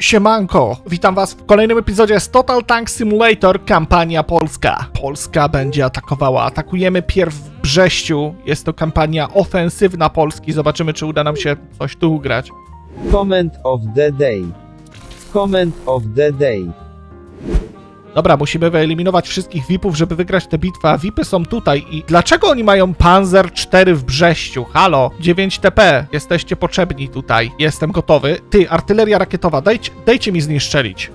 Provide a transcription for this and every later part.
Siemanko, witam was w kolejnym epizodzie z Total Tank Simulator kampania polska. Polska będzie atakowała. Atakujemy pierw w Brześciu. Jest to kampania ofensywna Polski. Zobaczymy, czy uda nam się coś tu ugrać. Comment of the day. Comment of the day. Dobra, musimy wyeliminować wszystkich VIPów, żeby wygrać tę bitwę, a VIPy są tutaj i dlaczego oni mają Panzer 4 w Brześciu? Halo, 9 TP, jesteście potrzebni tutaj, jestem gotowy. Ty, artyleria rakietowa, dajcie, dajcie mi zniszczelić.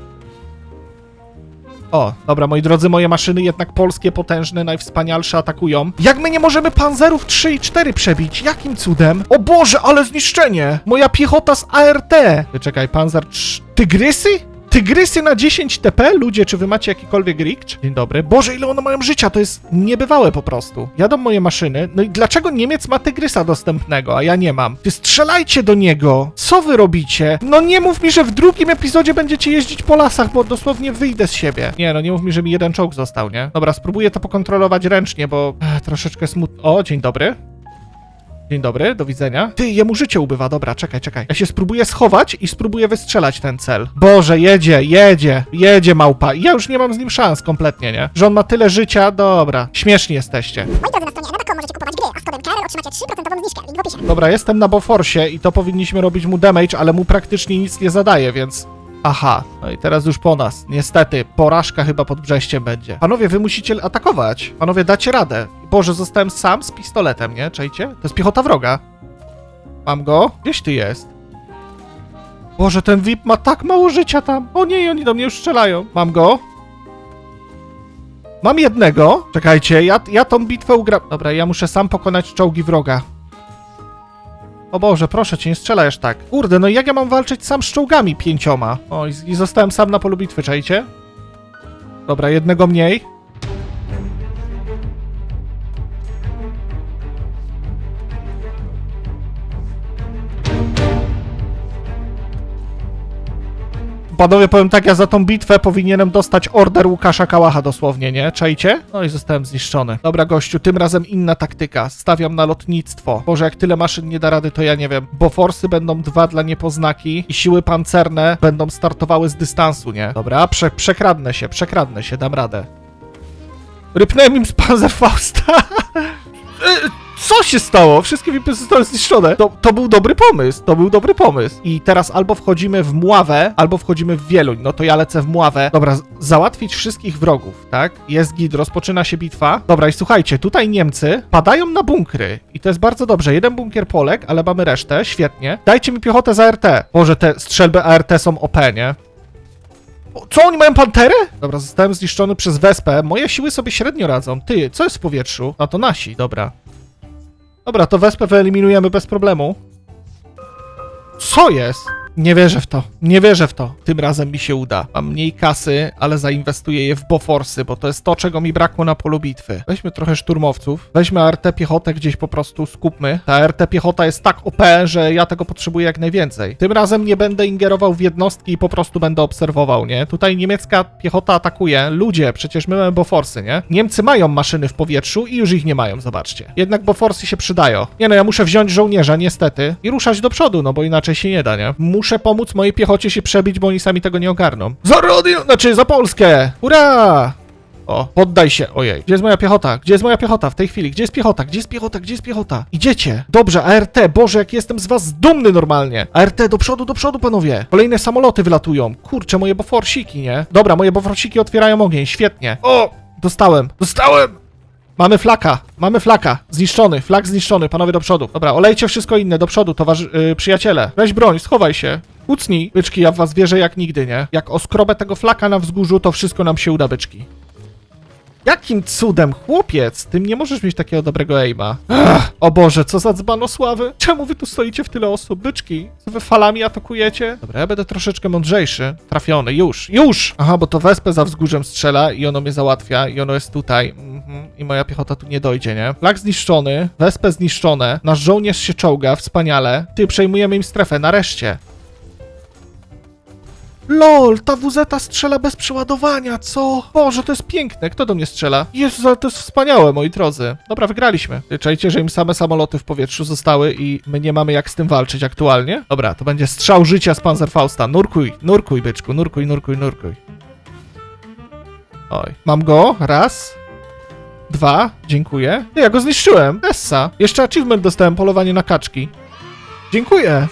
O, dobra, moi drodzy, moje maszyny jednak polskie, potężne, najwspanialsze atakują. Jak my nie możemy panzerów 3 i 4 przebić? Jakim cudem? O Boże, ale zniszczenie! Moja piechota z ART! Wyczekaj, panzer 3... Tygrysy? Tygrysy na 10 TP? Ludzie, czy wy macie jakikolwiek ricz? Dzień dobry. Boże, ile one mają życia, to jest niebywałe po prostu. Jadą moje maszyny. No i dlaczego Niemiec ma Tygrysa dostępnego, a ja nie mam? Ty strzelajcie do niego! Co wy robicie? No nie mów mi, że w drugim epizodzie będziecie jeździć po lasach, bo dosłownie wyjdę z siebie. Nie, no nie mów mi, że mi jeden czołg został, nie? Dobra, spróbuję to pokontrolować ręcznie, bo ech, troszeczkę smutno. O, dzień dobry. Dzień dobry, do widzenia. Ty, jemu życie ubywa, dobra, czekaj, czekaj. Ja się spróbuję schować i spróbuję wystrzelać ten cel. Boże, jedzie, jedzie, jedzie małpa. I ja już nie mam z nim szans kompletnie, nie? Że on ma tyle życia, dobra. Śmieszni jesteście. Moi drodzy, na stronie możecie kupować gry, a z kodem KRL otrzymacie 3% zniżkę. Link w opisie. Dobra, jestem na Boforsie i to powinniśmy robić mu damage, ale mu praktycznie nic nie zadaje, więc... Aha, no i teraz już po nas. Niestety, porażka chyba pod Brześciem będzie. Panowie, wy musicie atakować. Panowie, dacie radę. Boże, zostałem sam z pistoletem, nie? Czajcie? To jest piechota wroga. Mam go? Gdzieś ty jest? Boże, ten VIP ma tak mało życia tam. O nie, oni do mnie już strzelają. Mam go? Mam jednego. Czekajcie, ja, ja tą bitwę ugram. Dobra, ja muszę sam pokonać czołgi wroga. O Boże, proszę cię, nie strzelajesz tak. Kurde, no jak ja mam walczyć sam z czołgami pięcioma? O, i, i zostałem sam na polu bitwy, czajcie? Dobra, jednego mniej. Panowie, powiem tak, ja za tą bitwę powinienem dostać order Łukasza Kałacha dosłownie, nie? Czajcie? No i zostałem zniszczony. Dobra, gościu, tym razem inna taktyka. Stawiam na lotnictwo. Boże, jak tyle maszyn nie da rady, to ja nie wiem. Bo forsy będą dwa dla niepoznaki i siły pancerne będą startowały z dystansu, nie? Dobra, prze przekradnę się, przekradnę się, dam radę. Rypnąłem im z Panzerfausta. Co się stało? Wszystkie VIPy zostały zniszczone. To, to był dobry pomysł, to był dobry pomysł. I teraz albo wchodzimy w Mławę, albo wchodzimy w Wieluń. No to ja lecę w Mławę. Dobra, załatwić wszystkich wrogów, tak? Jest gid, rozpoczyna się bitwa. Dobra, i słuchajcie, tutaj Niemcy padają na bunkry. I to jest bardzo dobrze. Jeden bunkier Polek, ale mamy resztę, świetnie. Dajcie mi piechotę z ART. Boże, te strzelby ART są OP, nie? Co, oni mają panterę? Dobra, zostałem zniszczony przez Wespę. Moje siły sobie średnio radzą. Ty, co jest w powietrzu? A to nasi, dobra. Dobra, to Wespę wyeliminujemy bez problemu. Co jest? Nie wierzę w to. Nie wierzę w to. Tym razem mi się uda. Mam mniej kasy, ale zainwestuję je w Boforsy, bo to jest to, czego mi brakło na polu bitwy. Weźmy trochę szturmowców. Weźmy ART piechotę gdzieś po prostu skupmy. Ta ART piechota jest tak OP, że ja tego potrzebuję jak najwięcej. Tym razem nie będę ingerował w jednostki i po prostu będę obserwował, nie? Tutaj niemiecka piechota atakuje. Ludzie, przecież my mamy Boforsy, nie? Niemcy mają maszyny w powietrzu i już ich nie mają, zobaczcie. Jednak Boforsy się przydają. Nie no, ja muszę wziąć żołnierza, niestety, i ruszać do przodu, no bo inaczej się nie da, nie? Muszę pomóc mojej piechocie się przebić, bo oni sami tego nie ogarną. Za radio, znaczy za Polskę! Hurra! O, poddaj się. Ojej. Gdzie jest moja piechota? Gdzie jest moja piechota w tej chwili? Gdzie jest piechota? Gdzie jest piechota? Gdzie jest piechota? Idziecie. Dobrze, ART. Boże, jak jestem z was dumny normalnie. ART, do przodu, do przodu, panowie. Kolejne samoloty wylatują. Kurczę, moje boforsiki, nie? Dobra, moje boforsiki otwierają ogień. Świetnie. O! Dostałem. Dostałem! Mamy flaka, mamy flaka. Zniszczony, flak zniszczony, panowie do przodu. Dobra, olejcie wszystko inne, do przodu, towarzy... Yy, przyjaciele. Weź broń, schowaj się. Kucnij, byczki, ja w was wierzę jak nigdy, nie? Jak oskrobę tego flaka na wzgórzu, to wszystko nam się uda, byczki. Jakim cudem, chłopiec? Ty nie możesz mieć takiego dobrego aima. O Boże, co za dzbanosławy. Czemu wy tu stoicie w tyle osób, byczki? Co wy falami atakujecie? Dobra, ja będę troszeczkę mądrzejszy. Trafiony, już, już! Aha, bo to wespę za wzgórzem strzela i ono mnie załatwia i ono jest tutaj. Mhm. I moja piechota tu nie dojdzie, nie? Flag zniszczony, wespę zniszczone, nasz żołnierz się czołga, wspaniale. Ty, przejmujemy im strefę, nareszcie. LOL, ta WZ strzela bez przeładowania, co? Boże, to jest piękne, kto do mnie strzela? Jezus, ale to jest wspaniałe, moi drodzy. Dobra, wygraliśmy. Czajcie, że im same samoloty w powietrzu zostały i my nie mamy jak z tym walczyć aktualnie? Dobra, to będzie strzał życia z Panzerfausta. Nurkuj, nurkuj, byczku, nurkuj, nurkuj, nurkuj. Oj, mam go, raz, dwa, dziękuję. Ja go zniszczyłem, Essa. Jeszcze achievement dostałem, polowanie na kaczki. Dziękuję.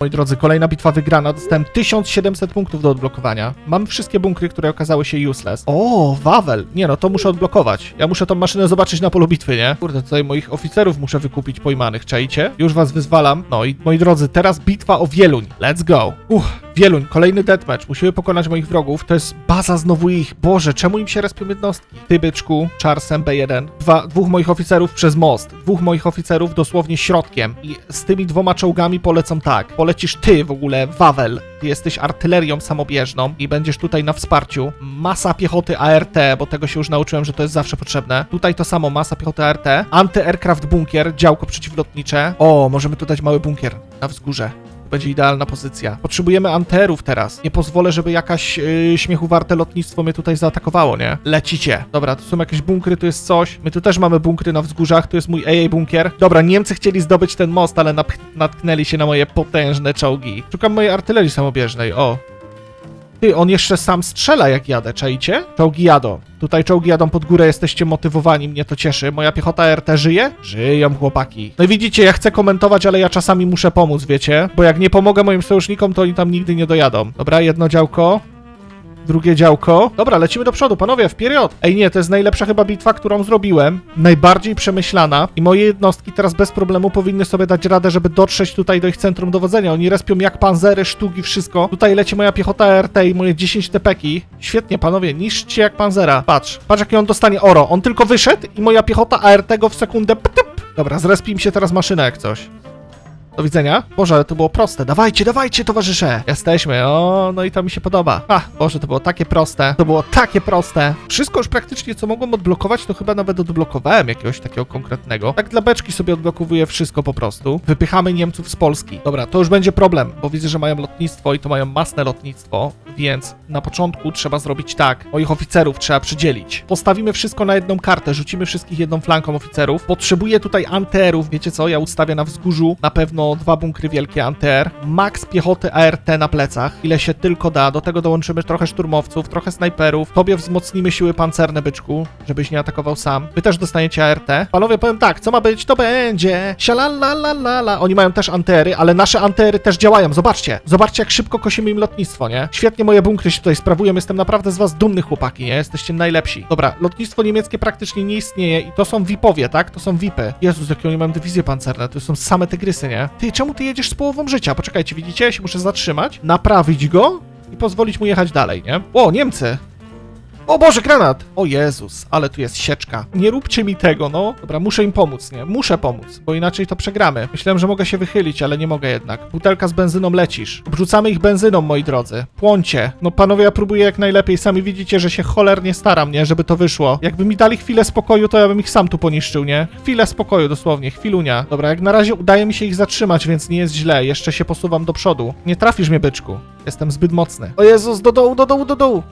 Moi drodzy, kolejna bitwa wygrana. Dostałem 1700 punktów do odblokowania. Mam wszystkie bunkry, które okazały się useless. O, Wawel. Nie no, to muszę odblokować. Ja muszę tą maszynę zobaczyć na polu bitwy, nie? Kurde, tutaj moich oficerów muszę wykupić pojmanych, czajcie? Już was wyzwalam. No i moi drodzy, teraz bitwa o Wieluń. Let's go. Uff, Wieluń, kolejny deathmatch. Musimy pokonać moich wrogów. To jest baza znowu ich. Boże, czemu im się respią jednostki? Ty, byczku, Charsem, B1. Dwa, dwóch moich oficerów przez most. Dwóch moich oficerów dosłownie środkiem. I z tymi dwoma czołgami polecą tak. Polecisz ty w ogóle, Wawel. Jesteś artylerią samobieżną i będziesz tutaj na wsparciu. Masa piechoty ART, bo tego się już nauczyłem, że to jest zawsze potrzebne. Tutaj to samo, masa piechoty ART. Anty-aircraft bunkier, działko przeciwlotnicze. O, możemy tu dać mały bunkier na wzgórze. To będzie idealna pozycja. Potrzebujemy anterów teraz. Nie pozwolę, żeby jakaś yy, śmiechu warte lotnictwo mnie tutaj zaatakowało, nie? Lecicie. Dobra, tu są jakieś bunkry, tu jest coś. My tu też mamy bunkry na wzgórzach, tu jest mój AA bunkier. Dobra, Niemcy chcieli zdobyć ten most, ale natknęli się na moje potężne czołgi. Szukam mojej artylerii samobieżnej, o. Ty, on jeszcze sam strzela jak jadę, czaicie? Czołgi jadą. Tutaj czołgi jadą pod górę, jesteście motywowani, mnie to cieszy. Moja piechota RT żyje? Żyją chłopaki. No i widzicie, ja chcę komentować, ale ja czasami muszę pomóc, wiecie? Bo jak nie pomogę moim sojusznikom, to oni tam nigdy nie dojadą. Dobra, jedno działko. Drugie działko. Dobra, lecimy do przodu, panowie, w period. Ej, nie, to jest najlepsza chyba bitwa, którą zrobiłem. Najbardziej przemyślana. I moje jednostki teraz bez problemu powinny sobie dać radę, żeby dotrzeć tutaj do ich centrum dowodzenia. Oni respią jak panzery, sztuki, wszystko. Tutaj leci moja piechota RT i moje 10 tepeki. Świetnie, panowie, niszczcie jak panzera. Patrz, patrz jaki on dostanie oro. On tylko wyszedł i moja piechota ART go w sekundę ptyp. Dobra, zrespi im się teraz maszyna jak coś. Do widzenia. Boże, ale to było proste. Dawajcie, dawajcie, towarzysze. Jesteśmy. O, no i to mi się podoba. A, Boże, to było takie proste. To było takie proste. Wszystko już praktycznie, co mogłem odblokować, to chyba nawet odblokowałem jakiegoś takiego konkretnego. Tak dla beczki sobie odblokowuję wszystko po prostu. Wypychamy Niemców z Polski. Dobra, to już będzie problem, bo widzę, że mają lotnictwo i to mają masne lotnictwo, więc na początku trzeba zrobić tak. Moich oficerów trzeba przydzielić. Postawimy wszystko na jedną kartę, rzucimy wszystkich jedną flanką oficerów. Potrzebuję tutaj anterów. Wiecie co? Ja ustawię na wzgórzu na pewno dwa bunkry wielkie anter. Max piechoty ART na plecach, ile się tylko da. Do tego dołączymy trochę szturmowców, trochę snajperów. Tobie wzmocnimy siły pancerne, byczku, żebyś nie atakował sam. Wy też dostaniecie ART. Panowie, powiem tak, co ma być, to będzie. Sialalalala. Oni mają też antery, ale nasze antery też działają. Zobaczcie. Zobaczcie, jak szybko kosimy im lotnictwo, nie? Świetnie moje bunkry się tutaj sprawują. Jestem naprawdę z was dumny, chłopaki, nie? Jesteście najlepsi. Dobra, lotnictwo niemieckie praktycznie nie istnieje i to są VIP-owie, tak? To są VIPy. Jezus, jakie oni mają dywizje pancerne. To są same tygrysy, nie? Ty, czemu ty jedziesz z połową życia? Poczekajcie, widzicie? Ja się muszę zatrzymać, naprawić go i pozwolić mu jechać dalej, nie? O, Niemcy! O Boże, granat! O Jezus, ale tu jest sieczka. Nie róbcie mi tego, no. Dobra, muszę im pomóc, nie? Muszę pomóc, bo inaczej to przegramy. Myślałem, że mogę się wychylić, ale nie mogę jednak. Butelka z benzyną lecisz. Obrzucamy ich benzyną, moi drodzy. Płoncie. No panowie, ja próbuję jak najlepiej. Sami widzicie, że się cholernie staram, nie? Żeby to wyszło. Jakby mi dali chwilę spokoju, to ja bym ich sam tu poniszczył, nie? Chwilę spokoju, dosłownie. Chwilunia. Dobra, jak na razie udaje mi się ich zatrzymać, więc nie jest źle. Jeszcze się posuwam do przodu. Nie trafisz mnie, byczku. Jestem zbyt mocny. O Jezus, do dołu, do dołu, do dołu.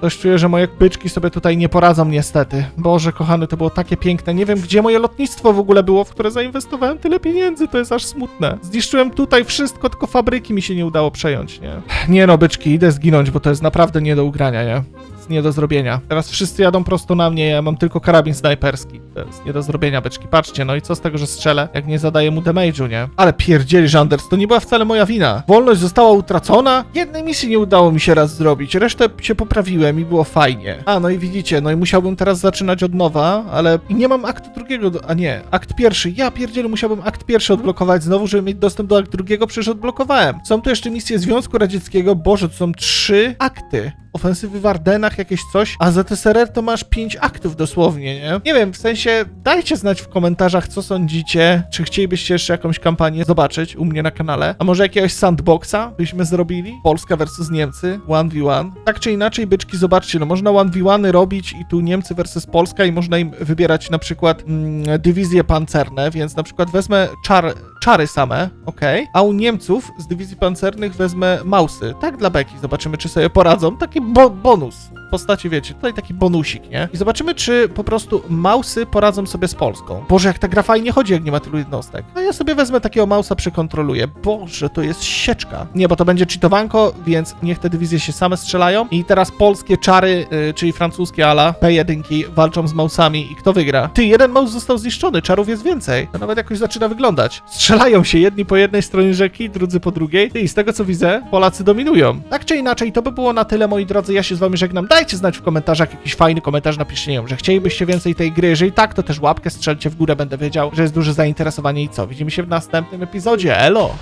Coś czuję, że moje byczki sobie tutaj nie poradzą niestety. Boże, kochany, to było takie piękne. Nie wiem, gdzie moje lotnictwo w ogóle było, w które zainwestowałem tyle pieniędzy. To jest aż smutne. Zniszczyłem tutaj wszystko, tylko fabryki mi się nie udało przejąć, nie? Nie no, byczki, idę zginąć, bo to jest naprawdę nie do ugrania, nie? Nie do zrobienia. Teraz wszyscy jadą prosto na mnie, ja mam tylko karabin snajperski. To jest nie do zrobienia, byczki. Patrzcie, no i co z tego, że strzelę, jak nie zadaję mu damage'u, nie? Ale pierdzieli, Anders, to nie była wcale moja wina. Wolność została utracona? Jednej misji nie udało mi się raz zrobić, resztę się poprawiłem i było fajnie. A, no i widzicie, no i musiałbym teraz zaczynać od nowa, ale i nie mam aktu drugiego, do... a nie, akt pierwszy. Ja pierdzielę, musiałbym akt pierwszy odblokować znowu, żeby mieć dostęp do akt drugiego, przecież odblokowałem. Są tu jeszcze misje Związku Radzieckiego, Boże, to są trzy akty ofensywy w Ardenach, jakieś coś, a ZSRR to masz pięć aktów dosłownie, nie? Nie wiem, w sensie dajcie znać w komentarzach, co sądzicie, czy chcielibyście jeszcze jakąś kampanię zobaczyć u mnie na kanale, a może jakiegoś sandboxa byśmy zrobili? Polska versus Niemcy, 1v1. Tak czy inaczej, byczki, zobaczcie, no można 1v1y robić i tu Niemcy versus Polska i można im wybierać na przykład mm, dywizje pancerne, więc na przykład wezmę czar czary same, okej. A u Niemców z dywizji pancernych wezmę mausy. Tak dla beki, zobaczymy czy sobie poradzą. Taki bo bonus. W postaci, wiecie, tutaj taki bonusik, nie? I zobaczymy, czy po prostu mausy poradzą sobie z Polską. Boże, jak ta gra fajnie chodzi, jak nie ma tylu jednostek. A ja sobie wezmę takiego mausa, przekontroluję. Boże, to jest sieczka. Nie, bo to będzie cheatowanko, więc niech te dywizje się same strzelają. I teraz polskie czary, y, czyli francuskie ala, P1 walczą z mausami i kto wygra? Ty, jeden maus został zniszczony, czarów jest więcej. To nawet jakoś zaczyna wyglądać. Strzelają się jedni po jednej stronie rzeki, drudzy po drugiej. I z tego co widzę, Polacy dominują. Tak czy inaczej, to by było na tyle, moi drodzy. Ja się z wami żegnam. Dajcie znać w komentarzach jakiś fajny komentarz, napiszcie, nie wiem, że chcielibyście więcej tej gry. Jeżeli tak, to też łapkę strzelcie w górę, będę wiedział, że jest duże zainteresowanie i co. Widzimy się w następnym epizodzie. Elo!